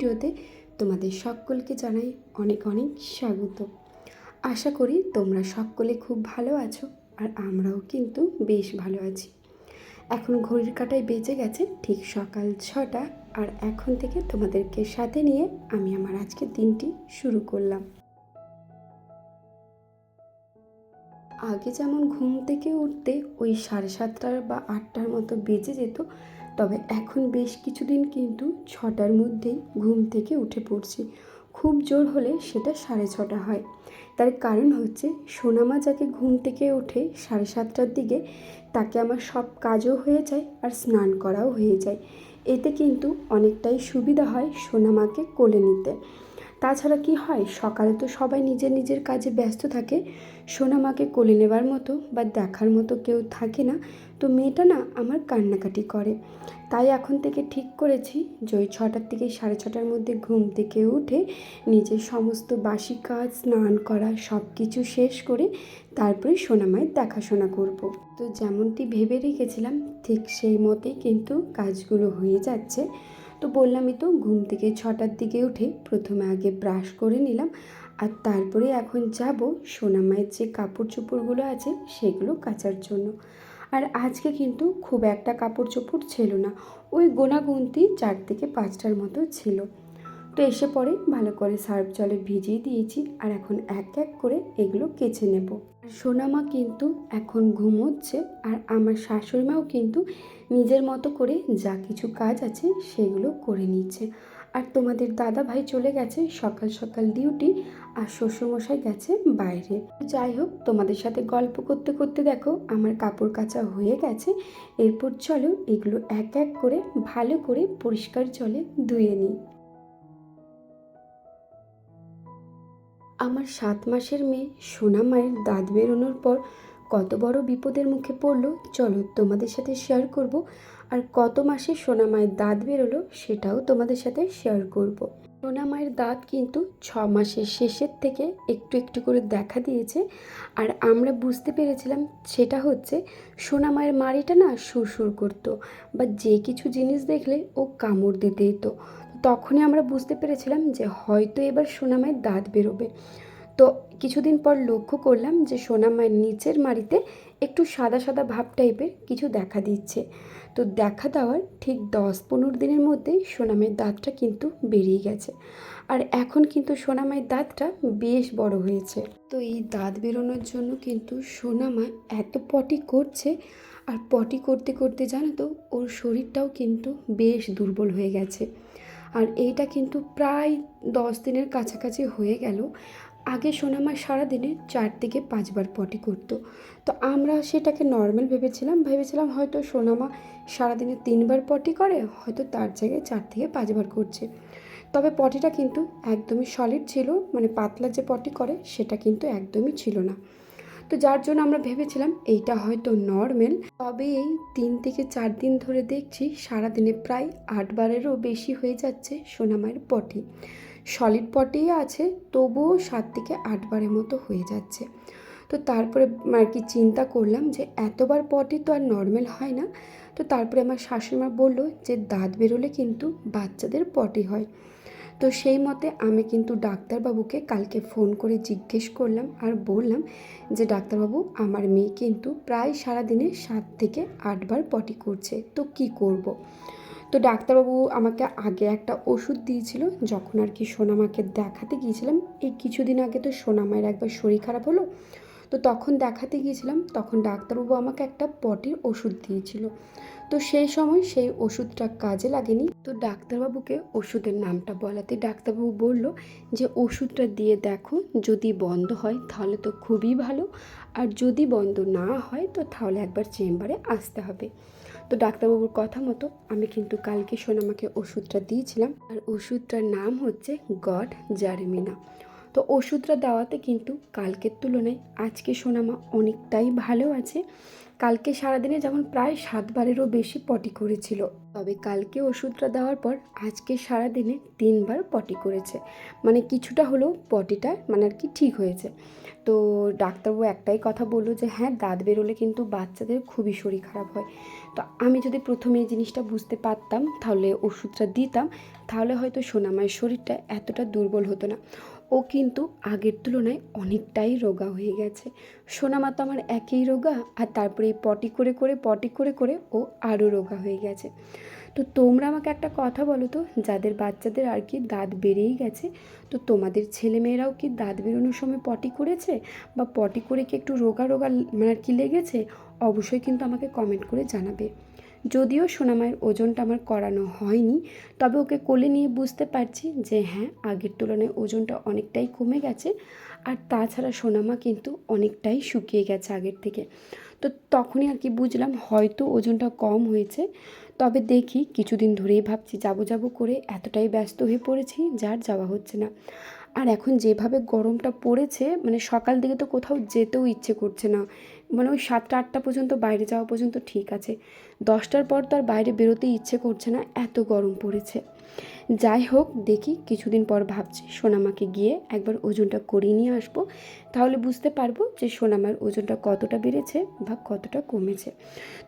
ভিডিওতে তোমাদের সকলকে জানাই অনেক অনেক স্বাগত। আশা করি তোমরা সকলে খুব ভালো আছো আর আমরাও কিন্তু বেশ ভালো আছি। এখন ঘড়ির কাটায় বেজে গেছে ঠিক সকাল ছটা আর এখন থেকে তোমাদেরকে সাথে নিয়ে আমি আমার আজকের দিনটি শুরু করলাম। আগে যেমন ঘুম থেকে উঠতে ওই সাড়ে সাতটার বা আটটার মতো বেজে যেত তবে এখন বেশ কিছুদিন কিন্তু ছটার মধ্যেই ঘুম থেকে উঠে পড়ছি। খুব জোর হলে সেটা সাড়ে ছটা হয়। তার কারণ হচ্ছে সোনামা যাকে ঘুম থেকে ওঠে সাড়ে সাতটার দিকে, তাকে আমার সব কাজও হয়ে যায় আর স্নান করাও হয়ে যায়। এতে কিন্তু অনেকটাই সুবিধা হয় সোনামাকে কোলে নিতে। তাছাড়া কি হয়? সকালে তো সবাই নিজের নিজের কাজে ব্যস্ত থাকে। সোনামাকে কোলে নেবার মতো বা দেখার মতো কেউ থাকে না। তো মেয়েটা না আমার কান্নাকাটি করে। তাই এখন থেকে ঠিক করেছি যে ওই ছটার থেকে সাড়ে ছটার মধ্যে ঘুম থেকে উঠে নিজের সমস্ত বাসি কাজ, স্নান করা সব কিছু শেষ করে তারপরে সোনামায়ের দেখাশোনা করব। তো যেমনটি ভেবে রেখেছিলাম, ঠিক সেই মতেই কিন্তু কাজগুলো হয়ে যাচ্ছে। তো বললামই তো, ঘুম থেকে ছটার দিকে উঠে প্রথমে আগে ব্রাশ করে নিলাম আর তারপরে এখন যাব সোনামায়ের যে কাপড় চোপড়গুলো আছে সেগুলো কাচার জন্য। আর আজকে কিন্তু খুব একটা কাপড় চোপড় ছিল না, ওই গোনাগুনতি চার থেকে পাঁচটার মতো ছিল। তো এসে পরে ভালো করে সার্ফ জলে ভিজিয়ে দিয়েছি আর এখন এক এক করে এগুলো কেচে নেব। সোনামা কিন্তু এখন ঘুমোচ্ছে আর আমার শাশুড়ি মাও কিন্তু নিজের মতো করে যা কিছু কাজ আছে সেগুলো করে নিচ্ছে। আর তোমাদের দাদা ভাই চলে গেছে, সকাল সকাল ডিউটি আর শ্বশুরমশাই গেছে বাইরে। যাই হোক, তোমাদের সাথে গল্প করতে করতে দেখো, আমার কাপড় কাচা হয়ে গেছে। এরপর চলো এগুলো এক এক করে ভালো করে পরিষ্কার জলে ধুয়ে নিই। আমার সাত মাসের মেয়ে সোনা মায়ের দাঁত বেরোনোর পর কত বড় বিপদের মুখে পড়ল, চলো তোমাদের সাথে শেয়ার করব। আর কত মাসে সোনা মায়ের দাঁত বেরোলো, সেটাও তোমাদের সাথে শেয়ার করব। সোনা মায়ের দাঁত কিন্তু ছ মাসের শেষের থেকে একটু একটু করে দেখা দিয়েছে। আর আমরা বুঝতে পেরেছিলাম সেটা হচ্ছে সোনা মায়ের মাড়িটা না সুরসুর করতো বা যে কিছু জিনিস দেখলে ও কামড় দিতে দিত তখনই আমরা বুঝতে পেরেছিলাম যে হয়তো এবার সোনামায়ের দাঁত বেরোবে। তো কিছুদিন পর লক্ষ্য করলাম যে সোনামায়ের নিচের মাড়িতে একটু সাদা সাদা ভাব টাইপের কিছু দেখা দিচ্ছে। তো দেখা দেওয়ার ঠিক দশ পনেরো দিনের মধ্যেই সোনামায়ের দাঁতটা কিন্তু বেরিয়ে গেছে। আর এখন কিন্তু সোনামায়ের দাঁতটা বেশ বড় হয়েছে। তো এই দাঁত বেরোনোর জন্য কিন্তু সোনামা এত পটি করছে আর পটি করতে করতে জানো তো ওর শরীরটাও কিন্তু বেশ দুর্বল হয়ে গেছে। আর এইটা কিন্তু প্রায় দশ দিনের কাছাকাছি হয়ে গেল। আগে সোনামা সারাদিনে চার থেকে পাঁচবার পটি করতো। তো আমরা সেটাকে নর্মাল ভেবেছিলাম ভেবেছিলাম হয়তো সোনামা সারাদিনে তিনবার পটি করে, হয়তো তার জায়গায় চার থেকে পাঁচবার করছে। তবে পটিটা কিন্তু একদমই সলিড ছিল মানে পাতলা যে পটি করে, সেটা কিন্তু একদমই ছিল না। তো যার জন্য আমরা ভেবেছিলাম এইটা হয়তো নর্মাল তবে এই তিন থেকে চার দিন ধরে দেখছি সারাদিনে প্রায় আটবারেরও বেশি হয়ে যাচ্ছে সোনামায়ের পটি। সলিড পটেই আছে, তবুও সাত থেকে আটবারের মতো হয়ে যাচ্ছে। তো তারপরে আর কি চিন্তা করলাম যে এতবার পটি তো আর নর্মাল হয় না। তো তারপরে আমার শাশুড়িমা বলল যে দাঁত বেরোলে কিন্তু বাচ্চাদের পটি হয়। তো সেই মতে আমি কিন্তু ডাক্তারবাবুকে কালকে ফোন করে জিজ্ঞেস করলাম আর বললাম যে, ডাক্তারবাবু, আমার মেয়ে কিন্তু প্রায় সারাদিনে সাত থেকে আটবার পটি করছে, তো কি করব। তো ডাক্তারবাবু আমাকে আগে একটা ওষুধ দিয়েছিল, যখন আর কি সোনামাকে দেখাতে গিয়েছিলাম এই কিছুদিন আগে তো সোনামায়ের একবার শরীর খারাপ হলো, তো তখন দেখাতে গিয়েছিলাম, তখন ডাক্তারবাবু আমাকে একটা পটির ওষুধ দিয়েছিল তো সেই সময় সেই ওষুধটা কাজে লাগেনি। তো ডাক্তারবাবুকে ওষুধের নামটা বলাতে ডাক্তারবাবু বলল যে, ওষুধটা দিয়ে দেখো, যদি বন্ধ হয় তাহলে তো খুবই ভালো। আর যদি বন্ধ না হয় তো তাহলে একবার চেম্বারে আসতে হবে। তো ডাক্তারবাবুর কথা মতো আমি কিন্তু কালকে সোনামাকে ওষুধটা দিয়েছিলাম। আর ওষুধটার নাম হচ্ছে গড জারেমিনা। তো ওষুধটা দেওয়াতে কিন্তু কালকের তুলনায় আজকে সোনামা অনেকটাই ভালো আছে। কালকে সারাদিনে যেমন প্রায় সাতবারেরও বেশি পটি করেছিল। তবে কালকে ওষুধটা দেওয়ার পর আজকে সারাদিনে তিনবার পটি করেছে। মানে কিছুটা হলেও পটিটা মানে আর কি ঠিক হয়েছে। তো ডাক্তারবাবু একটাই কথা বলল যে হ্যাঁ দাঁত বেরোলে কিন্তু বাচ্চাদের খুবই শরীর খারাপ হয়। তো আমি যদি প্রথমে এই জিনিসটা বুঝতে পারতাম, তাহলে ওষুধটা দিতাম, তাহলে হয়তো সোনামায়ের শরীরটা এতটা দুর্বল হতো না। ও কিন্তু আগের তুলনায় অনেকটাই রোগা হয়ে গেছে। সোনামা তো আমার একই রোগা, আর তারপরে এই পটি করে করে, পটি করে করে ও আরও রোগা হয়ে গেছে। তো তোমরা আমাকে একটা কথা বলো তো, যাদের বাচ্চাদের আর কি দাঁত বেড়েই গেছে, তো তোমাদের ছেলেমেয়েরাও কি দাঁত বেরোনোর সময় পটি করেছে? বা পটি করে কি একটু রোগা রোগা মানে আর কি লেগেছে? অবশ্যই কিন্তু আমাকে কমেন্ট করে জানাবে। যদিও সোনামায়ের ওজনটা আমার করানো হয়নি, তবে ওকে কোলে নিয়ে বুঝতে পারছি যে হ্যাঁ আগের তুলনায় ওজনটা অনেকটাই কমে গেছে আর তাছাড়া সোনামা কিন্তু অনেকটাই শুকিয়ে গেছে আগের থেকে। তো তখনই আর কি বুঝলাম হয়তো ওজনটা কম হয়েছে, তবে দেখি কিছুদিন ধরেই ভাবছি যাব যাব করে এতটাই ব্যস্ত হয়ে পড়েছি যার যাওয়া হচ্ছে না। আর এখন যেভাবে গরমটা পড়েছে মানে সকাল দিকে তো কোথাও যেতেও ইচ্ছে করছে না। মানে ওই সাতটা, আটটা পর্যন্ত বাইরে যাওয়া পর্যন্ত ঠিক আছে। দশটার পর তো আর বাইরে বেরোতেই ইচ্ছে করছে না, এত গরম পড়েছে। যাই হোক, দেখি কিছুদিন পর ভাবছি সোনামাকে গিয়ে একবার ওজনটা করিয়ে নিয়ে আসব। তাহলে বুঝতে পারব যে সোনামার ওজনটা কতটা বেড়েছে বা কতটা কমেছে।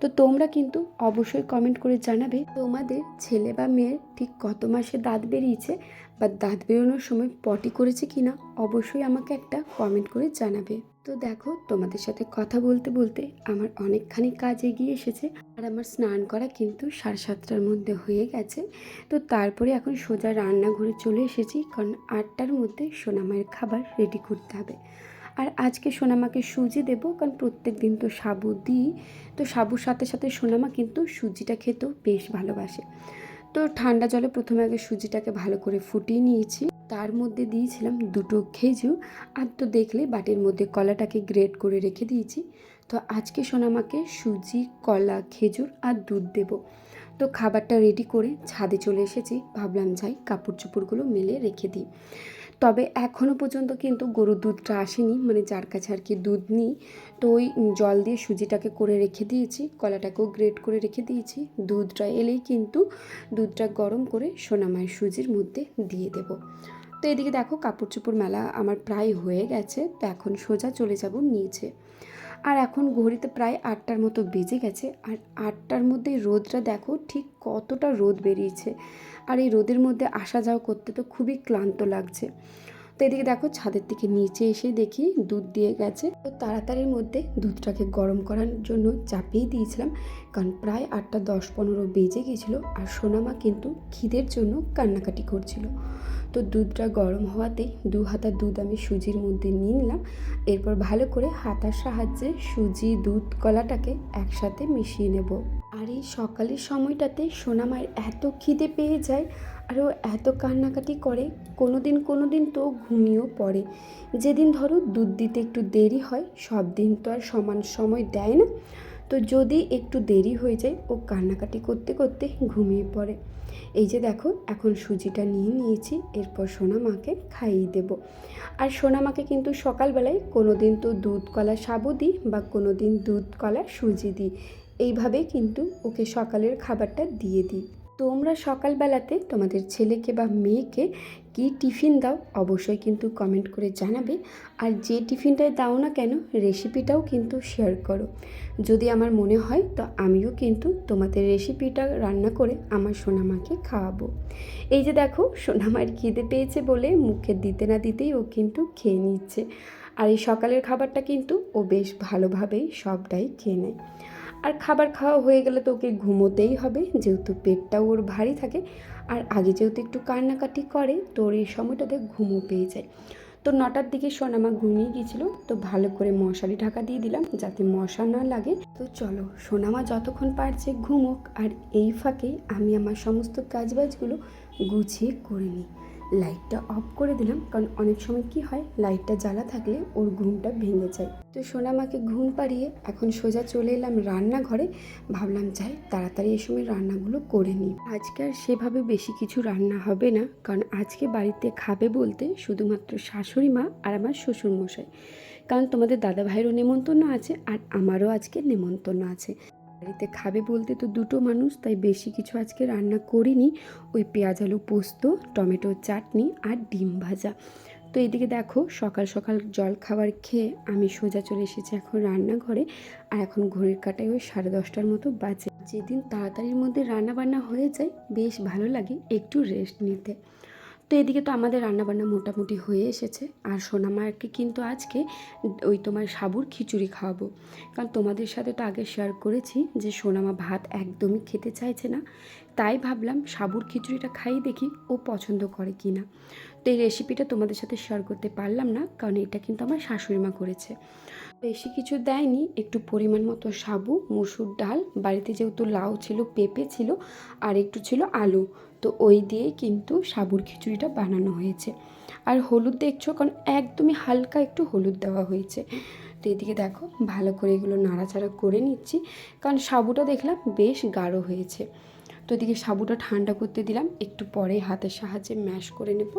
তো তোমরা কিন্তু অবশ্যই কমেন্ট করে জানাবে, তোমাদের ছেলে বা মেয়ের ঠিক কত মাসে দাঁত বেরিয়েছে বা দাঁত বেরোনোর সময় পটি করেছে কি না অবশ্যই আমাকে একটা কমেন্ট করে জানাবে। তো দেখো, তোমাদের সাথে কথা বলতে বলতে আমার অনেকখানি কাজ এগিয়ে এসেছে। আর আমার স্নান করা কিন্তু সাড়ে সাতটার মধ্যে হয়ে গেছে। তো তারপরে এখন সোজা রান্নাঘরে চলে এসেছি, কারণ আটটার মধ্যে সোনামায়ের খাবার রেডি করতে হবে। আর আজকে সোনামাকে সুজি দেবো, কারণ প্রত্যেক দিন তো সাবু দিই। তো সাবুর সাথে সাথে সোনামা কিন্তু সুজিটা খেতেও বেশ ভালোবাসে। তো ঠান্ডা জলে প্রথমে আগে সুজিটাকে ভালো করে ফুটিয়ে নিয়েছি। তার মধ্যে দিয়েছিলাম দুটো খেজুর আর তো দেখলে বাটির মধ্যে কলাটাকে গ্রেট করে রেখে দিয়েছি। তো আজকে সোনামাকে সুজি, কলা, খেজুর আর দুধ দেব। তো খাবারটা রেডি করে ছাদে চলে এসেছি। ভাবলাম যাই কাপড় চোপড়গুলো মেলে রেখে দিই। তবে এখনও পর্যন্ত কিন্তু গরুর দুধটা আসেনি মানে যার কাছে আর কি দুধ নিই, তো ওই জল দিয়ে সুজিটাকে করে রেখে দিয়েছি, কলাটাকেও গ্রেট করে রেখে দিয়েছি, দুধটা এলেই কিন্তু দুধটা গরম করে সোনামায় সুজির মধ্যে দিয়ে দেব। তো এদিকে দেখো কাপড় চোপড় মেলা আমার প্রায় হয়ে গেছে, তো এখন সোজা চলে যাব নিচে। আর এখন ঘড়িতে প্রায় আটটার মতো বেজে গেছে। আর আটটার মধ্যে রোদটা দেখো ঠিক কতটা রোদ বেরিয়েছে। আর এই রোদের মধ্যে আসা যাওয়া করতে তো খুবই ক্লান্ত লাগছে। তো এদিকে দেখো ছাদের থেকে নিচে এসে দেখি দুধ দিয়ে গেছে। তো তাড়াতাড়ির মধ্যে দুধটাকে গরম করার জন্য চাপিয়ে দিয়েছিলাম, কারণ প্রায় আটটা দশ পনেরো বেজে গিয়েছিল আর সোনামা কিন্তু খিদের জন্য কান্নাকাটি করছিল। তো দুধটা গরম হওয়াতেই দু হাতা দুধ আমি সুজির মধ্যে নিয়ে নিলাম, এরপর ভালো করে হাতার সাহায্যে সুজি, দুধ, কলাটাকে একসাথে মিশিয়ে নেব। আর এই সকালের সময়টাতে সোনামায়ের এত খিদে পেয়ে যায় আর ও এত কান্নাকাটি করে কোনো দিন কোনো দিন তো ঘুমিয়েও পড়ে। যেদিন ধরো দুধ দিতে একটু দেরি হয়, সব দিন তো আর সমান সময় দেয় না। তো যদি একটু দেরি হয়ে যায়, ও কান্নাকাটি করতে করতে ঘুমিয়ে পড়ে। এই যে দেখো, এখন সুজিটা নিয়ে নিয়েছি, এরপর সোনা মাকে খাইয়ে দেব। আর সোনা মাকে কিন্তু সকালবেলায় কোনো দিন তো দুধ কলা সাবু দিই বা কোনো দিন দুধ কলা সুজি দিই। এইভাবেই কিন্তু ওকে সকালের খাবারটা দিয়ে দিই। তোমরা সকালবেলাতে তোমাদের ছেলেকে বা মেয়েকে কি টিফিন দাও অবশ্যই কিন্তু কমেন্ট করে জানাবে। আর যে টিফিনটায় দাও না কেন রেসিপিটাও কিন্তু শেয়ার করো। যদি আমার মনে হয়, তো আমিও কিন্তু তোমাদের রেসিপিটা রান্না করে আমার সোনামাকে খাওয়াবো। এই যে দেখো, সোনামার খিদে পেয়েছে বলে মুখে দিতে না দিতেই ও কিন্তু খেয়ে নিচ্ছে। আর এই সকালের খাবারটা কিন্তু ও বেশ ভালোভাবেই সবটাই খেয়ে নেয়। আর খাবার খাওয়া হয়ে গেলে তো ওকে ঘুমোতেই হবে, যেহেতু পেটটাও ওর ভারী থাকে। আর আগে যেহেতু একটু কান্নাকাটি করে, তো ওর এই সময়টাতে ঘুমও পেয়ে যায়। তো নটার দিকে সোনামা ঘুমিয়ে গিয়েছিল, তো ভালো করে মশারি ঢাকা দিয়ে দিলাম, যাতে মশা না লাগে। তো চলো সোনামা যতক্ষণ পারছে ঘুমোক, আর এই ফাঁকে আমি আমার সমস্ত কাজবাজগুলো গুছিয়ে করে নিই। লাইটটা অফ করে দিলাম, কারণ অনেক সময় কি হয় লাইটটা জ্বালা থাকলে ওর ঘুমটা ভেঙে যায়। তো সোনামাকে ঘুম পাড়িয়ে এখন সোজা চলে এলাম রান্নাঘরে। ভাবলাম, যাই, তাড়াতাড়ি এই সময় রান্নাগুলো করে নিই। আজকে আর সেভাবে বেশি কিছু রান্না হবে না, কারণ আজকে বাড়িতে খাবে বলতে শুধুমাত্র শাশুড়ি মা আর আমার শ্বশুর মশাই কারণ তোমাদের দাদা ভাইয়েরও নেমন্তন্ন আছে আর আমারও আজকে নেমন্তন্ন আছে। বাড়িতে খাবে বলতে তো দুটো মানুষ, তাই বেশি কিছু আজকে রান্না করিনি। ওই পেঁয়াজ, আলু পোস্ত টমেটোর চাটনি আর ডিম ভাজা। তো এদিকে দেখো, সকাল সকাল জল খাবার খেয়ে আমি সোজা চলে এসেছি এখন রান্নাঘরে। আর এখন ঘড়ির কাটায় ওই সাড়ে দশটার মতো বাজে। যেদিন তাড়াতাড়ির মধ্যে রান্না বান্না হয়ে যায়, বেশ ভালো লাগে একটু রেস্ট নিতে। তো এদিকে তো আমাদের রান্নাবান্না মোটামুটি হয়ে এসেছে। আর সোনামাকে কিন্তু আজকে ওই তোমার সাবুর খিচুড়ি খাওয়াবো। কারণ তোমাদের সাথে তো আগে শেয়ার করেছি যে সোনামা ভাত একদমই খেতে চাইছে না। তাই ভাবলাম সাবুর খিচুড়িটা খাই দেখি ও পছন্দ করে কি না। তো এই রেসিপিটা তোমাদের সাথে শেয়ার করতে পারলাম না, কারণ এটা কিন্তু আমার শাশুড়ি মা করেছে। বেশি কিছু দেয়নি, একটু পরিমাণ মতো সাবু, মুসুর ডাল, বাড়িতে যেহেতু লাউ ছিল, পেঁপে ছিল, আর একটু ছিল আলু। তো ওই দিয়েই কিন্তু সাবুর খিচুড়িটা বানানো হয়েছে। আর হলুদ দেখছ? কারণ একদমই হালকা একটু হলুদ দেওয়া হয়েছে। তো এদিকে দেখো, ভালো করে এগুলো নাড়াচাড়া করে নিচ্ছি। কারণ সাবুটা দেখলাম বেশ গাঢ় হয়েছে। তো এদিকে সাবুটা ঠান্ডা করতে দিলাম। একটু পরে হাতের সাহায্যে ম্যাশ করে নেব।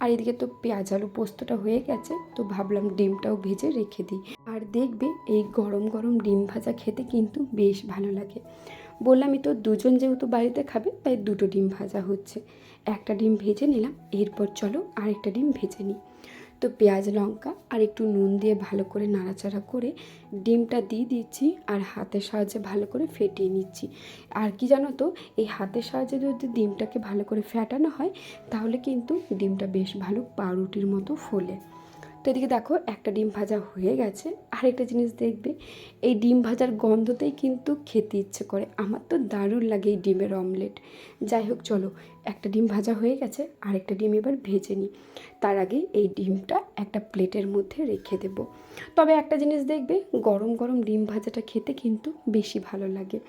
আর এদিকে তো পেঁয়াজ আলু পোস্তটা হয়ে গেছে। তো ভাবলাম ডিমটাও ভেজে রেখে দিই। আর দেখবে এই গরম গরম ডিম ভাজা খেতে কিন্তু বেশ ভালো লাগে। বললামই তো দুজন যেহেতু বাড়িতে খাবে, তাই দুটো ডিম ভাজা হচ্ছে। একটা ডিম ভেজে নিলাম, এরপর চলো আরেকটা ডিম ভেজে নিই। তো পেঁয়াজ, লঙ্কা আর একটু নুন দিয়ে ভালো করে নাড়াচাড়া করে ডিমটা দিয়ে দিচ্ছি আর হাতের সাহায্যে ভালো করে ফেটিয়ে নিচ্ছি। আর কি জানো তো, এই হাতের সাহায্যে যদি ডিমটাকে ভালো করে ফেটানো হয়, তাহলে কিন্তু ডিমটা বেশ ভালো পাউরুটির মতো ফোলে। তো এদিকে দেখো একটা ডিম ভাজা হয়ে গেছে। আরেকটা জিনিস দেখবে, এই ডিম ভাজার গন্ধতেই কিন্তু খেতে ইচ্ছে করে। আমার তো দারুণ লাগে এই ডিমের অমলেট। যাই হোক, চলো, একটা ডিম ভাজা হয়ে গেছে, আরেকটা ডিম এবার ভেজে নিই। তার আগে এই ডিমটা একটা প্লেটের মধ্যে রেখে দেব। তবে একটা জিনিস দেখবে, গরম গরম ডিম ভাজাটা খেতে কিন্তু বেশি ভালো লাগে।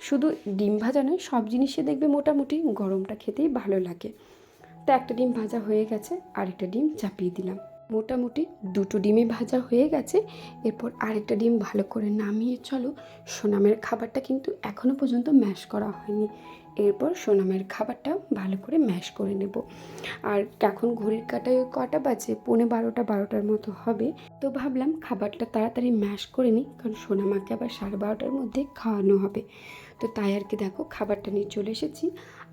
শুধু ডিম ভাজা নয়, সব জিনিসে দেখবে মোটামুটি গরমটা খেতেই ভালো লাগে। তো একটা ডিম ভাজা হয়ে গেছে, আরেকটা ডিম চাপিয়ে দিলাম। মোটামুটি দুটো ডিমই ভাজা হয়ে গেছে। এরপর আরেকটা ডিম ভালো করে নামিয়ে চলো। সোনামের খাবারটা কিন্তু এখনও পর্যন্ত ম্যাশ করা হয়নি। এরপর সোনামের খাবারটা ভালো করে ম্যাশ করে নেব। আর এখন ঘড়ির কাটায় কটা বাজে? পৌনে বারোটা, বারোটার মতো হবে। তো ভাবলাম খাবারটা তাড়াতাড়ি ম্যাশ করে নিই, কারণ সোনামাকে আবার সাড়ে বারোটার মধ্যে খাওয়ানো হবে। তো তাই আর কি দেখো, খাবারটা নিয়ে চলে এসেছি।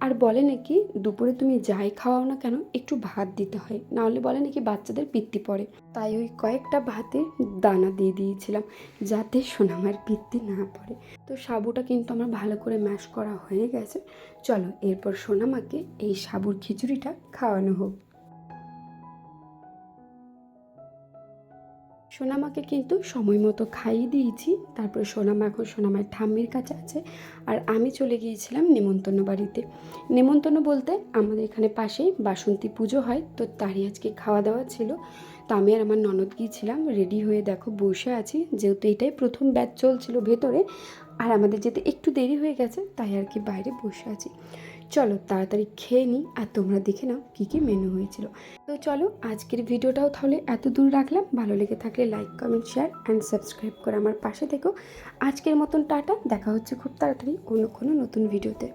আর বলে নাকি দুপুরে তুমি যাই খাওয়াও না কেন, একটু ভাত দিতে হয়। নাহলে বলে নাকি বাচ্চাদের পিত্তি পড়ে। তাই ওই কয়েকটা ভাতে দানা দিয়ে দিয়েছিলাম, যাতে সোনামার পিত্তি না পড়ে। তো সাবুটা কিন্তু আমার ভালো করে ম্যাশ করা হয়ে গেছে। চলো, এরপর সোনামাকে এই সাবুর খিচুড়িটা খাওয়ানো হোক। সোনামাকে কিন্তু সময় মতো খাইয়ে দিয়েছি। তারপরে সোনামা এখন সোনামার ঠাম্মির কাছে আছে। আর আমি চলে গিয়েছিলাম নেমন্তন্ন বাড়িতে। নেমন্তন্ন বলতে আমাদের এখানে পাশেই বাসন্তী পুজো হয়, তো তারই আজকে খাওয়া দাওয়া ছিল। তো আমি আর আমার ননদ গিয়েছিলাম, রেডি হয়ে দেখো বসে আছি। যেহেতু এটাই প্রথম ব্যাচ চলছিল ভেতরে, আর আমাদের যেতে একটু দেরি হয়ে গেছে, তাই আর কি বাইরে বসে আছি। চলো তাড়াতাড়ি খেয়ে নিই আর তোমরা দেখে নাও কী কী মেনু হয়েছিল। তো চলো আজকের ভিডিওটাও তাহলে এত দূর রাখলাম। ভালো লেগে থাকলে like comment share and subscribe করে আমার পাশে থেকো। আজকের মতন টাটা। দেখা হচ্ছে খুব তাড়াতাড়ি অন্য কোনো নতুন ভিডিওতে